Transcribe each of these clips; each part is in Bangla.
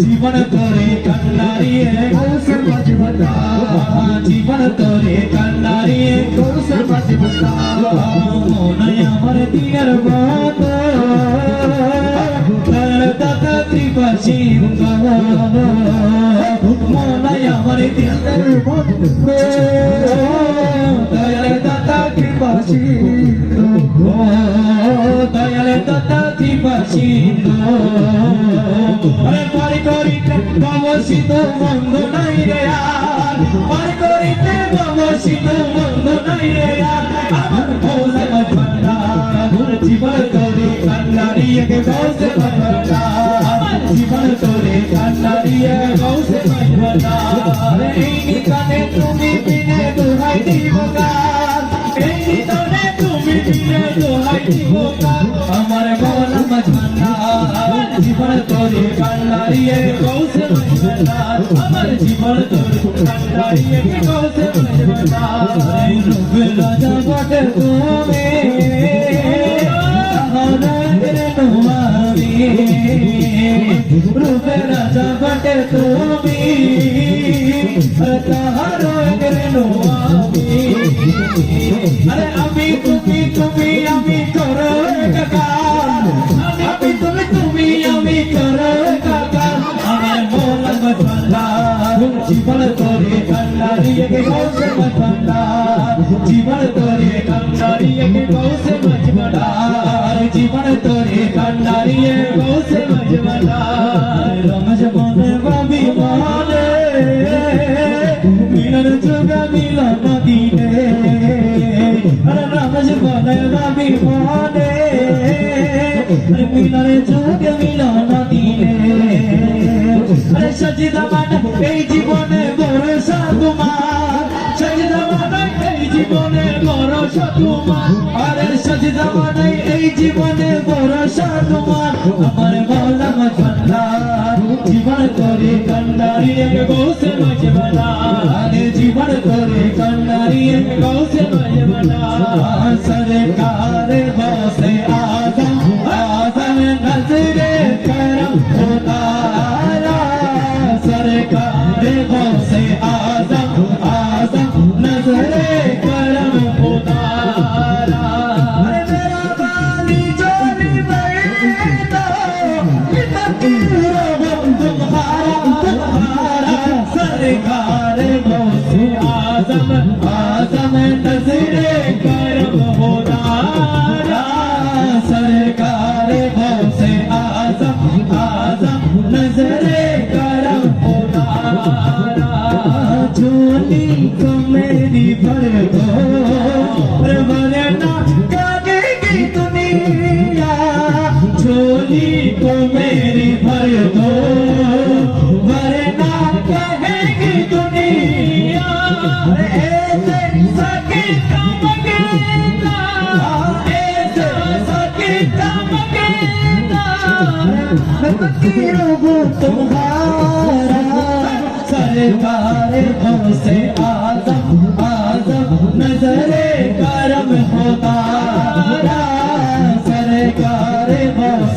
জীবন করে কান্নারিয়ে জীবন করে কান্নারিয়ে মনে আমার দিনের মনে আমার দিনের মত দয়াল দাদা কৃপা সিংহ দয়াল দাদা কৃপা সিংহ আরে পারি করিতে বাবসিত মন্দ নাই রে আর পারি করিতে বাবসিত মন্দ নাই রে আর আমার ভোলে মজবন্ডা জীবন করে কান্নারিয়ে কে গৌসে মজবন্ডা তুমি বিনে দোহাই দিব এই নিকানে তুমি বিনে দোহাই দিব আমার ভোলে মজবন্ডা জীবন করে কান্নারিয়ে গৌসে মজবন্ডা আমার জীবন করে কান্নারিয়ে কে গৌসে রূপে রাজা বটে তুমি রূপে রাজা বটে তুমি আরে আমি তুমি তুমি আমি করো আমি তুমি তুমি আমি করো আমার মন জীবন করে কন্নারিয়ে কে গৌসে মচন্দা জীবন করে কন্নারিয়ে কে গৌসে মিলন যোগা মিলন দিনে আরে সজিদা মানে এই জীবনে ভরসা তোমার সজিদা মানে এই জীবনে ভরসা তোমার আরে সজিদা মানে এই জীবনে ভরসা তোমার আমার মৌলা মজবন্দার জীবন করে কন্ডারিয়ে গৌসে মজবনা আরে জীবন করে কন্ডারিয়ে গৌসে মজবনা সরকার বসে झोली को मेरी भर दो रे वरना कागेगी दुनिया झोली को मेरी भर दो वरना कहेगी दुनिया ऐसे सके कमगेना ऐसे सके कमगेना फकीरों को तुम्हारा तारे गम से आज़म आज़म। नजरे करम होता सरे गारे गम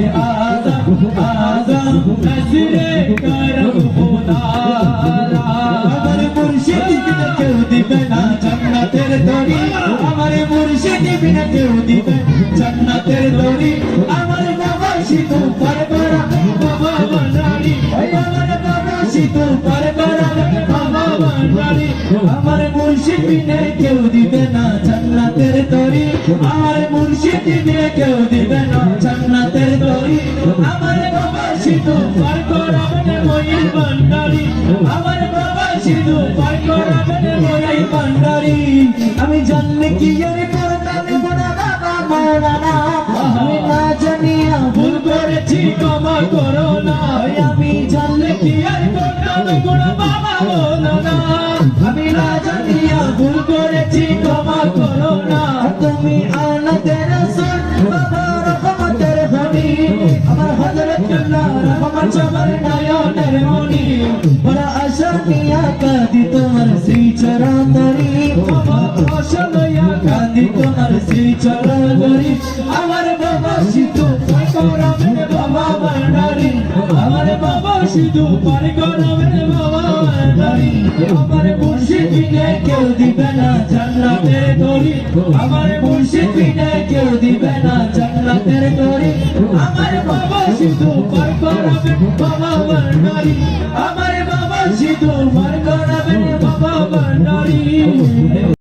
आजम आजम नजरे करम उतारा আমার মুর্শিদ বিনা কেউ দিবে না জান্নাতের দড়ি আমার মুর্শিদ বিনা কেউ দিবে জান্নাতের দড়ি আমার সিধু পার করাবে বাবা ভান্ডারি ওই আমার বাবা সিধু পার করাবে বাবা ভান্ডারি আমার মুর্শিদ বিনে কেউ দিবে না জান্নাতের তরি আমার মুর্শিদ বিনে জানলে কি এর করতাম গোনা বাবা আমি না করো আমি না জানিয়া ভুল করেছি, ক্ষমা করো না। তুমি আনাদের রাসূল বাবা রহমতের ধনী আমার হযরতুল্লাহ রহমত সবার নয়নের মনি বড় আশা নিয়া কাঁদি তোমার শ্রী চরণরি আমার বাবা সিধু করাবেন বাবা ভান্ডারি আমার বাবা সিধু পার বাবা ভান্ডারি আমার মুর্শিদ বিনে কেউ দিবে না জান্নাতের তরি আমার মুর্শিদ বিনে কেউ দিবে না জান্নাতের তরি আমার বাবা সিধু পার বাবা ভান্ডারি আমার বাবা সিধু পার বাবা ভান্ডারি